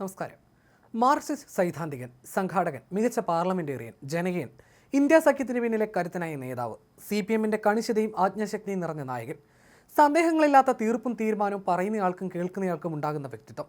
നമസ്കാരം. മാർക്സിസ്റ്റ് സൈദ്ധാന്തികൻ സംഘാടകൻ മികച്ച parliamentarian ജനകീയൻ India സഖ്യത്തിന് പിന്നിലെ കരുത്തനായ നേതാവ് സി പി എമ്മിന്റെ കണിശതയും ആജ്ഞാശക്തിയും നിറഞ്ഞ നായകൻ സന്ദേഹങ്ങളില്ലാത്ത തീർപ്പും തീരുമാനവും പറയുന്നയാൾക്കും കേൾക്കുന്നയാൾക്കും ഉണ്ടാകുന്ന വ്യക്തിത്വം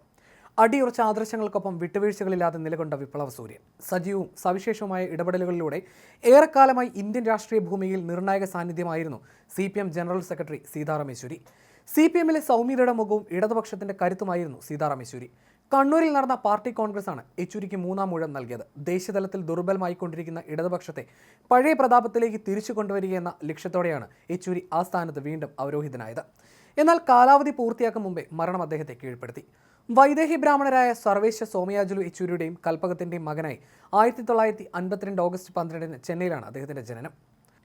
അടിയുറച്ച ആദർശങ്ങൾക്കൊപ്പം വിട്ടുവീഴ്ചകളില്ലാതെ നിലകൊണ്ട വിപ്ലവ സൂര്യൻ സജീവവും സവിശേഷവുമായ ഇടപെടലുകളിലൂടെ ഏറെക്കാലമായി ഇന്ത്യൻ രാഷ്ട്രീയ ഭൂമിയിൽ നിർണായക സാന്നിധ്യമായിരുന്നു C P M general secretary Sitaram Yechury. C P എമ്മിലെ സൗമ്യതയുടെ മുഖവും ഇടതുപക്ഷത്തിന്റെ കരുത്തുമായിരുന്നു സീതാറാം യെച്ചൂരി. കണ്ണൂരിൽ നടന്ന പാർട്ടി കോൺഗ്രസ് ആണ് യെച്ചൂരിക്ക് മൂന്നാം ഊഴം നൽകിയത്. ദേശീയതലത്തിൽ ദുർബലമായിക്കൊണ്ടിരിക്കുന്ന ഇടതുപക്ഷത്തെ പഴയ പ്രതാപത്തിലേക്ക് തിരിച്ചു കൊണ്ടുവരികയെന്ന ലക്ഷ്യത്തോടെയാണ് യെച്ചൂരി ആ സ്ഥാനത്ത് വീണ്ടും അവരോഹിതനായത്. എന്നാൽ കാലാവധി പൂർത്തിയാക്കും മുമ്പേ മരണം അദ്ദേഹത്തെ കീഴ്പ്പെടുത്തി. വൈദേഹി ബ്രാഹ്മണരായ സർവേശ്വ സോമയാജുലു യെച്ചൂരിയുടെയും കൽപ്പകത്തിന്റെയും മകനായി ആയിരത്തി തൊള്ളായിരത്തി അൻപത്തിരണ്ട് ഓഗസ്റ്റ് പന്ത്രണ്ടിന് ചെന്നൈയിലാണ് അദ്ദേഹത്തിന്റെ ജനനം.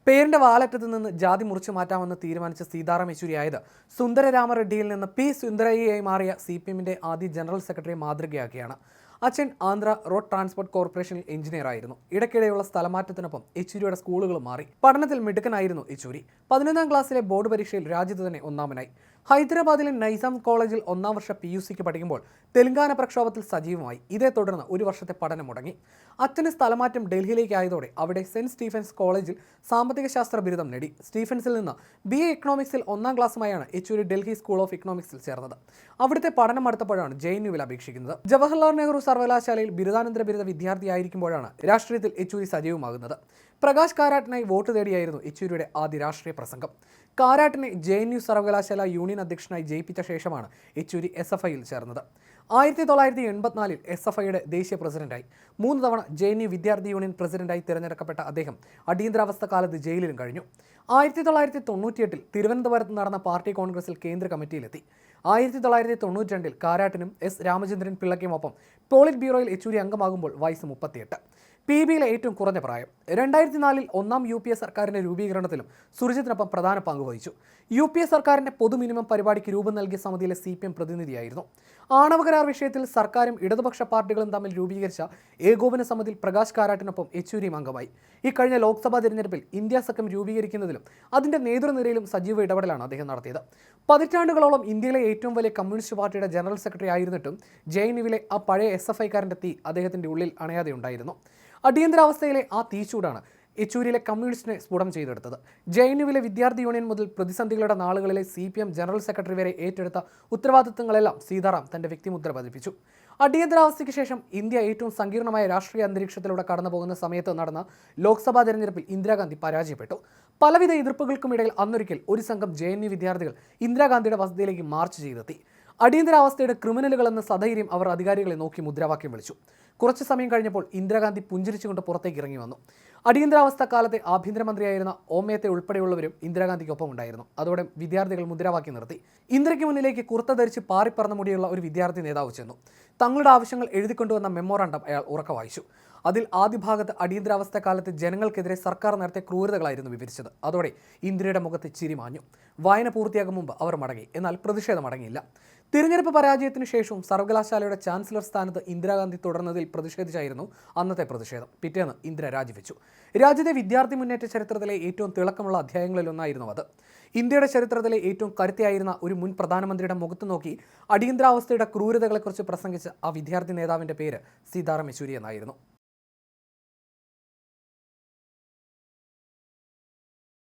പേരിന്റെ വാലറ്റത്ത് നിന്ന് ജാതി മുറിച്ചു മാറ്റാമെന്ന് തീരുമാനിച്ച സീതാറാം യെച്ചൂരി ആയത് സുന്ദരരാമറെഡ്ഡിയിൽ നിന്ന് പി സുന്ദരയ്യയായി മാറിയ സി പി എമ്മിന്റെ ആദ്യ ജനറൽ സെക്രട്ടറി മാതൃകയാക്കിയാണ്. അച്ഛൻ ആന്ധ്ര റോഡ് ട്രാൻസ്പോർട്ട് കോർപ്പറേഷനിൽ എഞ്ചിനീയർ ആയിരുന്നു. ഇടയ്ക്കിടെയുള്ള സ്ഥലമാറ്റത്തിനൊപ്പം യെച്ചൂരിയുടെ സ്കൂളുകൾ മാറി. പഠനത്തിൽ മിടുക്കനായിരുന്നു യെച്ചൂരി. പതിനൊന്നാം ക്ലാസ്സിലെ ബോർഡ് പരീക്ഷയിൽ രാജ്യത്ത് തന്നെ ഒന്നാമനായി. ഹൈദരാബാദിലെ നൈസാം കോളേജിൽ ഒന്നാം വർഷ പി യു സിക്ക് പഠിക്കുമ്പോൾ തെലങ്കാന പ്രക്ഷോഭത്തിൽ സജീവമായി. ഇതേ തുടർന്ന് ഒരു വർഷത്തെ പഠനം മുടങ്ങി. അച്ഛന് സ്ഥലമാറ്റം ഡൽഹിയിലേക്ക് ആയതോടെ അവിടെ സെന്റ് സ്റ്റീഫൻസ് കോളേജിൽ സാമ്പത്തിക ശാസ്ത്ര ബിരുദം നേടി. സ്റ്റീഫൻസിൽ നിന്ന് ബി എ എക്കണോമിക്സിൽ ഒന്നാം ക്ലാസ്സുമായാണ് യെച്ചൂരി ഡൽഹി സ്കൂൾ ഓഫ് ഇക്കണോമിക്സിൽ ചേർന്നത്. അവിടുത്തെ പഠനം അടുത്തപ്പോഴാണ് ജെ എൻ യുവിൽ അപേക്ഷിക്കുന്നത്. ജവഹർലാൽ നെഹ്റു സർവകലാശാലയിൽ ബിരുദാനന്തര ബിരുദ വിദ്യാർത്ഥിയായിരിക്കുമ്പോഴാണ് രാഷ്ട്രീയത്തിൽ യെച്ചൂരി സജീവമാകുന്നത്. പ്രകാശ് കാരാട്ടിനായി വോട്ട് തേടിയായിരുന്നു യെച്ചൂരിയുടെ ആദ്യ രാഷ്ട്രീയ പ്രസംഗം. കാരാട്ടിനെ ജെ എൻ യു സർവകലാശാല യൂണിയൻ അധ്യക്ഷനായി ജയിപ്പിച്ച ശേഷമാണ് യെച്ചൂരി എസ് എഫ് ഐയിൽ ചേർന്നത്. ആയിരത്തി തൊള്ളായിരത്തി എൺപത്തിനാലിൽ എസ് എഫ് ഐയുടെ ദേശീയ പ്രസിഡന്റായി. മൂന്ന് തവണ ജെ എൻ യു വിദ്യാർത്ഥി യൂണിയൻ പ്രസിഡന്റായി തിരഞ്ഞെടുക്കപ്പെട്ട അദ്ദേഹം അടിയന്തരാവസ്ഥ കാലത്ത് ജയിലിലും കഴിഞ്ഞു. ആയിരത്തി തൊള്ളായിരത്തി തൊണ്ണൂറ്റിയെട്ടിൽ തിരുവനന്തപുരത്ത് നടന്ന പാർട്ടി കോൺഗ്രസിൽ കേന്ദ്ര കമ്മിറ്റിയിലെത്തി. ആയിരത്തി തൊള്ളായിരത്തി തൊണ്ണൂറ്റി രണ്ടിൽ കാരാട്ടിനും എസ് രാമചന്ദ്രൻ പിള്ളയ്ക്കുമൊപ്പം പോളിറ്റ് ബ്യൂറോയിൽ യെച്ചൂരി അംഗമാകുമ്പോൾ വയസ്സ് മുപ്പത്തിയെട്ട്. പി ബിയിലെ ഏറ്റവും കുറഞ്ഞ പ്രായം. രണ്ടായിരത്തി നാലിൽ ഒന്നാം യു പി എ സർക്കാരിന്റെ രൂപീകരണത്തിലും സുരജിത്തിനൊപ്പം പ്രധാന പങ്ക് വഹിച്ചു. യു പി എ സർക്കാരിന്റെ പൊതു മിനിമം പരിപാടിക്ക് രൂപം നൽകിയ സമിതിയിലെ സി പി എം പ്രതിനിധിയായിരുന്നു. ആണവ കരാർ വിഷയത്തിൽ സർക്കാരും ഇടതുപക്ഷ പാർട്ടികളും തമ്മിൽ രൂപീകരിച്ച ഏകോപന സമിതിയിൽ പ്രകാശ് കാരാട്ടിനൊപ്പം യെച്ചൂരിയും അംഗമായി. ഈ കഴിഞ്ഞ ലോക്സഭാ തിരഞ്ഞെടുപ്പിൽ ഇന്ത്യ സഖ്യം രൂപീകരിക്കുന്നതിലും അതിന്റെ നേതൃനിരയിലും സജീവ ഇടപെടലാണ് അദ്ദേഹം നടത്തിയത്. പതിറ്റാണ്ടുകളോളം ഇന്ത്യയിലെ ഏറ്റവും വലിയ കമ്മ്യൂണിസ്റ്റ് പാർട്ടിയുടെ ജനറൽ സെക്രട്ടറി ആയിരുന്നിട്ടും ജെ എൻ യുവിലെ ആ പഴയ എസ് എഫ് ഐക്കാരന്റെ തീ അദ്ദേഹത്തിന്റെ ഉള്ളിൽ അണയാതെ ഉണ്ടായിരുന്നു അടിയന്തരാവസ്ഥയിലെ ആ തീച്ചൂടാണ് യെച്ചൂരിയിലെ കമ്മ്യൂണിസ്റ്റിനെ സ്ഫുടം ചെയ്തെടുത്തത്. ജെ എൻ യുവിലെ വിദ്യാർത്ഥി യൂണിയൻ മുതൽ പ്രതിസന്ധികളുടെ നാളുകളിലെ C P M general secretary വരെ ഏറ്റെടുത്ത ഉത്തരവാദിത്തങ്ങളെല്ലാം സീതാറാം തന്റെ വ്യക്തിമുദ്ര പതിപ്പിച്ചു. അടിയന്തരാവസ്ഥയ്ക്ക് ശേഷം ഇന്ത്യ ഏറ്റവും സങ്കീർണമായ രാഷ്ട്രീയ അന്തരീക്ഷത്തിലൂടെ കടന്നുപോകുന്ന സമയത്ത് നടന്ന ലോക്സഭാ തെരഞ്ഞെടുപ്പിൽ ഇന്ദിരാഗാന്ധി പരാജയപ്പെട്ടു. പലവിധ എതിർപ്പുകൾക്കുമിടയിൽ അന്നൊരിക്കൽ ഒരു സംഘം ജെ എൻ യു വിദ്യാർത്ഥികൾ ഇന്ദിരാഗാന്ധിയുടെ വസതിയിലേക്ക് മാർച്ച് ചെയ്തെത്തി. അടിയന്തരാവസ്ഥയുടെ ക്രിമിനലുകൾ എന്ന സധൈര്യം അവർ അധികാരികളെ നോക്കി മുദ്രാവാക്യം വിളിച്ചു. കുറച്ച് സമയം കഴിഞ്ഞപ്പോൾ ഇന്ദിരാഗാന്ധി പുഞ്ചിരിച്ചുകൊണ്ട് പുറത്തേക്ക് ഇറങ്ങി വന്നു. അടിയന്തരാവസ്ഥ കാലത്തെ ആഭ്യന്തരമന്ത്രിയായിരുന്ന ഓമയത്തെ ഉൾപ്പെടെയുള്ളവരും ഇന്ദിരാഗാന്ധിക്കൊപ്പം ഉണ്ടായിരുന്നു. അതോടെ വിദ്യാർത്ഥികൾ മുദ്രാവാക്യം നിർത്തി. ഇന്ദിരയ്ക്ക് മുന്നിലേക്ക് കുർത്ത ധരിച്ച് പാറിപ്പറന്ന മുടിയുള്ള ഒരു വിദ്യാർത്ഥി നേതാവ് ചെന്നു. തങ്ങളുടെ ആവശ്യങ്ങൾ എഴുതിക്കൊണ്ടുവന്ന മെമ്മോറാണ്ടം അയാൾ ഉറക്ക വായിച്ചു. അതിൽ ആദ്യ ഭാഗത്ത് അടിയന്തരാവസ്ഥ കാലത്ത് ജനങ്ങൾക്കെതിരെ സർക്കാർ നടത്തിയ ക്രൂരതകളായിരുന്നു വിവരിച്ചത്. അതോടെ ഇന്ദിരയുടെ മുഖത്ത് ചിരി മാഞ്ഞു. വായന പൂർത്തിയാകും മുമ്പ് അവർ മടങ്ങി. എന്നാൽ പ്രതിഷേധം അടങ്ങിയില്ല. തിരഞ്ഞെടുപ്പ് പരാജയത്തിന് ശേഷവും സർവകലാശാലയുടെ ചാൻസലർ സ്ഥാനത്ത് ഇന്ദിരാഗാന്ധി തുടർന്നതിൽ പ്രതിഷേധിച്ചായിരുന്നു അന്നത്തെ പ്രതിഷേധം. പിറ്റേന്ന് ഇന്ദിര രാജിവെച്ചു. രാജ്യത്തെ വിദ്യാർത്ഥി മുന്നേറ്റ ചരിത്രത്തിലെ ഏറ്റവും തിളക്കമുള്ള അധ്യായങ്ങളിലൊന്നായിരുന്നു അത്. ഇന്ത്യയുടെ ചരിത്രത്തിലെ ഏറ്റവും കരുത്തിയായിരുന്ന ഒരു മുൻ പ്രധാനമന്ത്രിയുടെ മുഖത്ത് നോക്കി അടിയന്തരാവസ്ഥയുടെ ക്രൂരതകളെക്കുറിച്ച് പ്രസംഗിച്ച ആ വിദ്യാർത്ഥി നേതാവിന്റെ പേര് സീതാറാം യെച്ചൂരി എന്നായിരുന്നു.